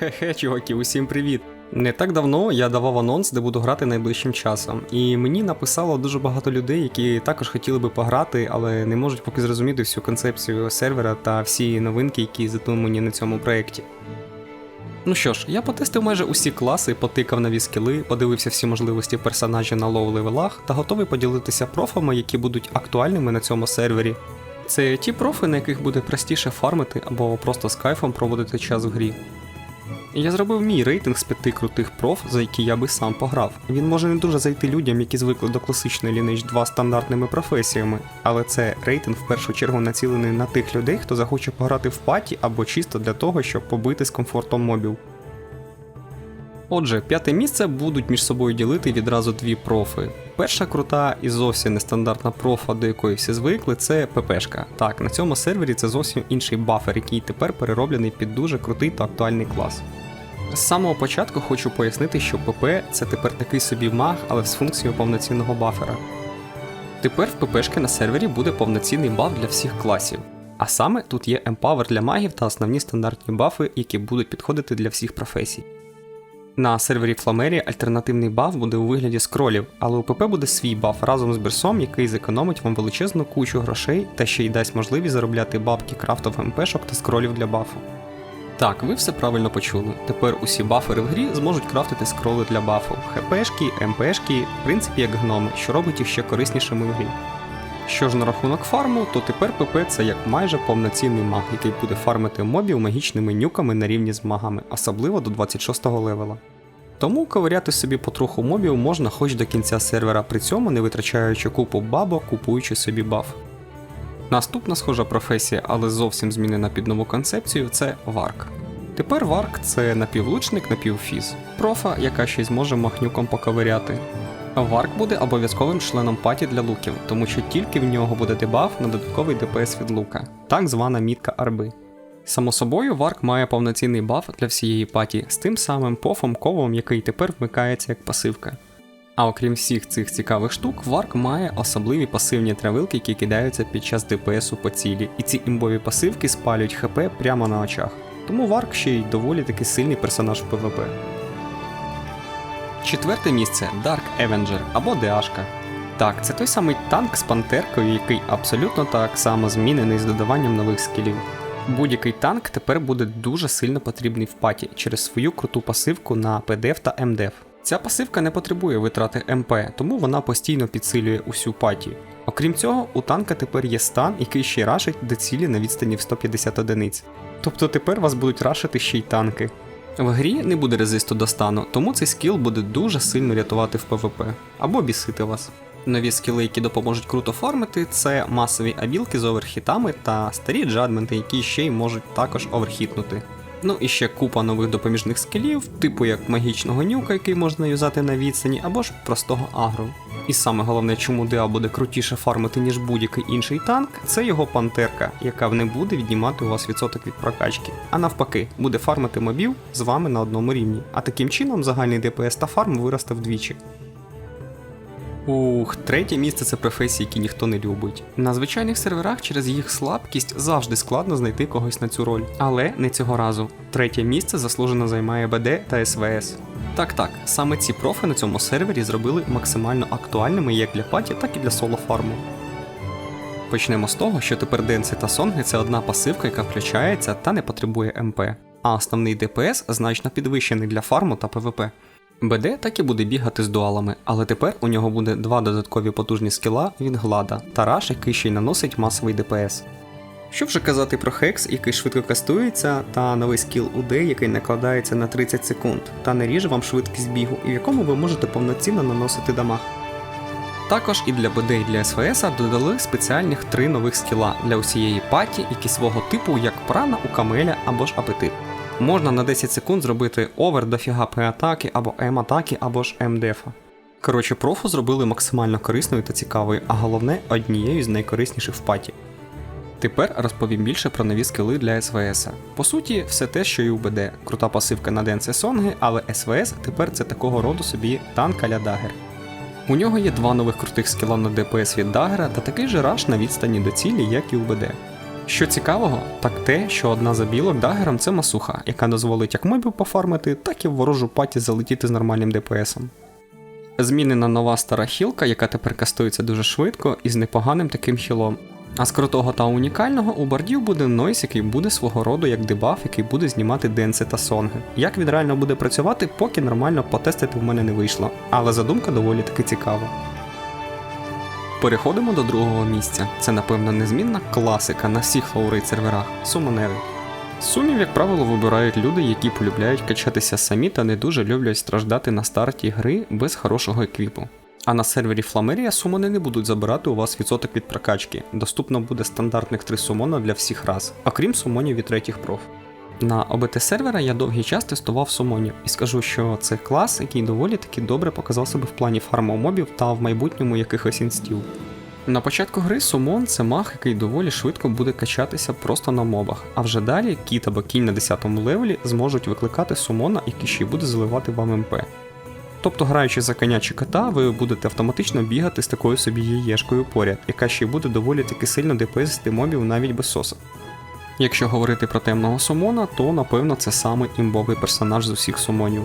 Хе-хе, чуваки, усім привіт! Не так давно я давав анонс, де буду грати найближчим часом, і мені написало дуже багато людей, які також хотіли би пограти, але не можуть поки зрозуміти всю концепцію сервера та всі новинки, які задумані на цьому проєкті. Ну що ж, я потестив майже усі класи, потикав нові скіли, подивився всі можливості персонажів на лоу левелах та готовий поділитися профами, які будуть актуальними на цьому сервері. Це ті профи, на яких буде простіше фармити або просто з кайфом проводити час в грі. Я зробив мій рейтинг з п'яти крутих проф, за які я би сам пограв. Він може не дуже зайти людям, які звикли до класичної Lineage 2 стандартними професіями, але це рейтинг в першу чергу націлений на тих людей, хто захоче пограти в паті або чисто для того, щоб побити з комфортом мобів. Отже, п'яте місце будуть між собою ділити відразу дві профи. Перша крута і зовсім нестандартна профа, до якої всі звикли, це ППшка. Так, на цьому сервері це зовсім інший бафер, який тепер перероблений під дуже крутий та актуальний клас. З самого початку хочу пояснити, що ПП це тепер такий собі маг, але з функцією повноцінного бафера. Тепер в ППшки на сервері буде повноцінний баф для всіх класів. А саме тут є емпавер для магів та основні стандартні бафи, які будуть підходити для всіх професій. На сервері Фламері альтернативний баф буде у вигляді скролів, але у ПП буде свій баф разом з берсом, який зекономить вам величезну кучу грошей та ще й дасть можливість заробляти бабки крафтов МПшок та скролів для бафу. Так, ви все правильно почули. Тепер усі бафери в грі зможуть крафтити скроли для бафу, ХПшки, МПшки, в принципі як гноми, що робить їх ще кориснішими в грі. Що ж на рахунок фарму, то тепер ПП це як майже повноцінний маг, який буде фармити мобів магічними нюками на рівні з магами, особливо до 26 левела. Тому ковиряти собі потроху мобів можна хоч до кінця сервера, при цьому не витрачаючи купу бабок, купуючи собі баф. Наступна схожа професія, але зовсім змінена під нову концепцію, це варк. Тепер варк це напівлучник, напівфіз, профа, яка ще й зможе махнюком поковиряти. Варк буде обов'язковим членом паті для луків, тому що тільки в нього буде дебаф на додатковий ДПС від лука, так звана мітка арби. Само собою, Варк має повноцінний баф для всієї паті з тим самим пофом ковом, який тепер вмикається як пасивка. А окрім всіх цих цікавих штук, Варк має особливі пасивні травилки, які кидаються під час ДПСу по цілі, і ці імбові пасивки спалюють ХП прямо на очах. Тому Варк ще й доволі таки сильний персонаж в ПВП. Четверте місце Dark Avenger або Деашка. Так, це той самий танк з пантеркою, який абсолютно так само змінений з додаванням нових скілів. Будь-який танк тепер буде дуже сильно потрібний в паті через свою круту пасивку на PDF та MDF. Ця пасивка не потребує витрати МП, тому вона постійно підсилює усю паті. Окрім цього, у танка тепер є стан, який ще рашить до цілі на відстані в 150 одиниць. Тобто тепер вас будуть рашити ще й танки. В грі не буде резисту до стану, тому цей скіл буде дуже сильно рятувати в ПВП або бісити вас. Нові скіли, які допоможуть круто фармити, це масові абілки з оверхітами та старі джадменти, які ще й можуть також оверхітнути. Ну і ще купа нових допоміжних скілів, типу як магічного нюка, який можна юзати на відстані, або ж простого агро. І саме головне, чому Деа буде крутіше фармити, ніж будь-який інший танк, це його пантерка, яка не буде віднімати у вас відсоток від прокачки, а навпаки, буде фармити мобів з вами на одному рівні. А таким чином загальний ДПС та фарм виросте вдвічі. Ух, третє місце це професії, які ніхто не любить. На звичайних серверах через їх слабкість завжди складно знайти когось на цю роль. Але не цього разу. Третє місце заслужено займає БД та СВС. Так так, саме ці профи на цьому сервері зробили максимально актуальними як для паті, так і для соло фарму. Почнемо з того, що тепер денси та сонги це одна пасивка, яка включається та не потребує МП, а основний ДПС значно підвищений для фарму та ПВП. БД так і буде бігати з дуалами, але тепер у нього буде два додаткові потужні скіла від глада та раш, який ще й наносить масовий ДПС. Що вже казати про Хекс, який швидко кастується, та новий скіл УД, який накладається на 30 секунд, та не ріже вам швидкість бігу, і в якому ви можете повноцінно наносити дамаг. Також і для БД і для СВС додали спеціальних три нових скіла для усієї паті, які свого типу як прана у камеля або ж апетит. Можна на 10 секунд зробити овер дофіга П-атаки або М-атаки, або ж М-дефа. Коротше, профу зробили максимально корисною та цікавою, а головне однією з найкорисніших в паті. Тепер розповім більше про нові скіли для СВС. По суті, все те, що і у БД. Крута пасивка на Денсе Сонги, але СВС тепер це такого роду собі танк а-ля Дагер. У нього є два нових крутих скіла на ДПС від Дагера та такий же раш на відстані до цілі, як і у БД. Що цікавого, так те, що одна з білок дагером це масуха, яка дозволить як мобів пофармити, так і в ворожу паті залетіти з нормальним ДПСом. Змінена нова стара хілка, яка тепер кастується дуже швидко і з непоганим таким хілом. А з крутого та унікального у бардів буде нойс, який буде свого роду як дебаф, який буде знімати денси та сонги. Як він реально буде працювати, поки нормально потестити в мене не вийшло, але задумка доволі таки цікава. Переходимо до другого місця. Це, напевно, незмінна класика на всіх фаворит серверах сумонери. Сумів, як правило, вибирають люди, які полюбляють качатися самі та не дуже люблять страждати на старті гри без хорошого еквіпу. А на сервері Фламерія сумони не будуть забирати у вас відсоток від прокачки. Доступно буде стандартних 3 сумона для всіх рас, окрім сумонів від третіх проф. На ОБТ сервера я довгий час тестував сумонів і скажу, що це клас, який доволі таки добре показав себе в плані фарму мобів та в майбутньому якихось інстів. На початку гри сумон це маг, який доволі швидко буде качатися просто на мобах, а вже далі кіт або кінь на 10 левелі зможуть викликати сумона, який ще й буде заливати вам МП. Тобто, граючи за коня чи кота, ви будете автоматично бігати з такою собі яєшкою поряд, яка ще й буде доволі таки сильно ДПСити мобів навіть без соса. Якщо говорити про темного сумона, то напевно це саме імбовий персонаж з усіх сумонів.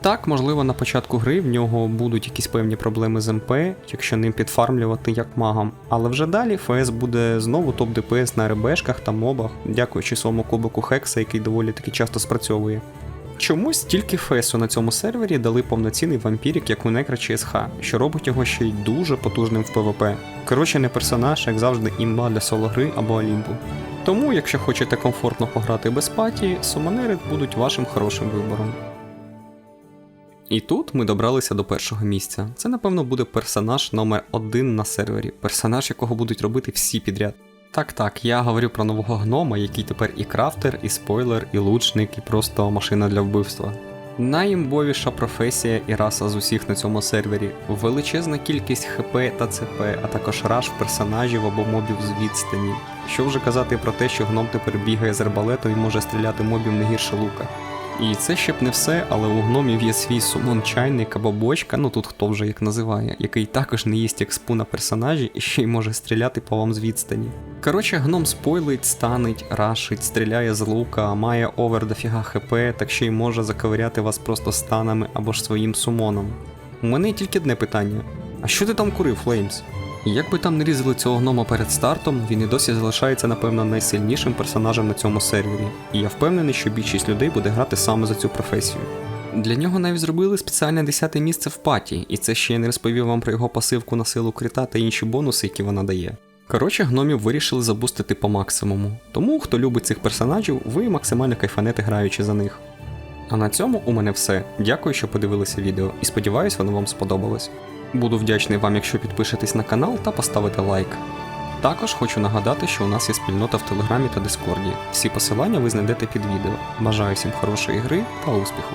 Так, можливо, на початку гри в нього будуть якісь певні проблеми з МП, якщо ним підфармлювати як магам, але вже далі ФС буде знову топ ДПС на РБшках та мобах, дякуючи своєму кубику Хекса, який доволі таки часто спрацьовує. Чомусь тільки Фесу на цьому сервері дали повноцінний вампірік, як у Некра чи СХ, що робить його ще й дуже потужним в ПВП. Коротше, не персонаж, як завжди, імба для соло-гри або Олімпу. Тому, якщо хочете комфортно пограти без паті, сумонери будуть вашим хорошим вибором. І тут ми добралися до першого місця. Це, напевно, буде персонаж номер один на сервері, персонаж, якого будуть робити всі підряд. Так, так, я говорю про нового гнома, який тепер і крафтер, і спойлер, і лучник, і просто машина для вбивства. Найімбовіша професія і раса з усіх на цьому сервері, величезна кількість ХП та ЦП, а також раш персонажів або мобів з відстані. Що вже казати про те, що гном тепер бігає з арбалетом і може стріляти мобів не гірше лука. І це ще б не все, але у гномів є свій сумон чайник або бочка, ну тут хто вже як називає, який також не їсть експу на персонажі і ще й може стріляти по вам з відстані. Коротше, гном спойлить, станить, рашить, стріляє з лука, має овер дофіга хп, так ще й може заковиряти вас просто станами або ж своїм сумоном. У мене тільки одне питання: а що ти там курив, Флеймс? Як би там не різали цього гнома перед стартом, він і досі залишається, напевно, найсильнішим персонажем на цьому сервері, і я впевнений, що більшість людей буде грати саме за цю професію. Для нього навіть зробили спеціальне 10 місце в паті, і це ще я не розповів вам про його пасивку на силу крита та інші бонуси, які вона дає. Коротше, гномів вирішили забустити по максимуму, тому хто любить цих персонажів, ви максимально кайфанете граючи за них. А на цьому у мене все. Дякую, що подивилися відео, і сподіваюсь, воно вам сподобалось. Буду вдячний вам, якщо підпишетесь на канал та поставите лайк. Також хочу нагадати, що у нас є спільнота в Телеграмі та Дискорді. Всі посилання ви знайдете під відео. Бажаю всім хорошої гри та успіху!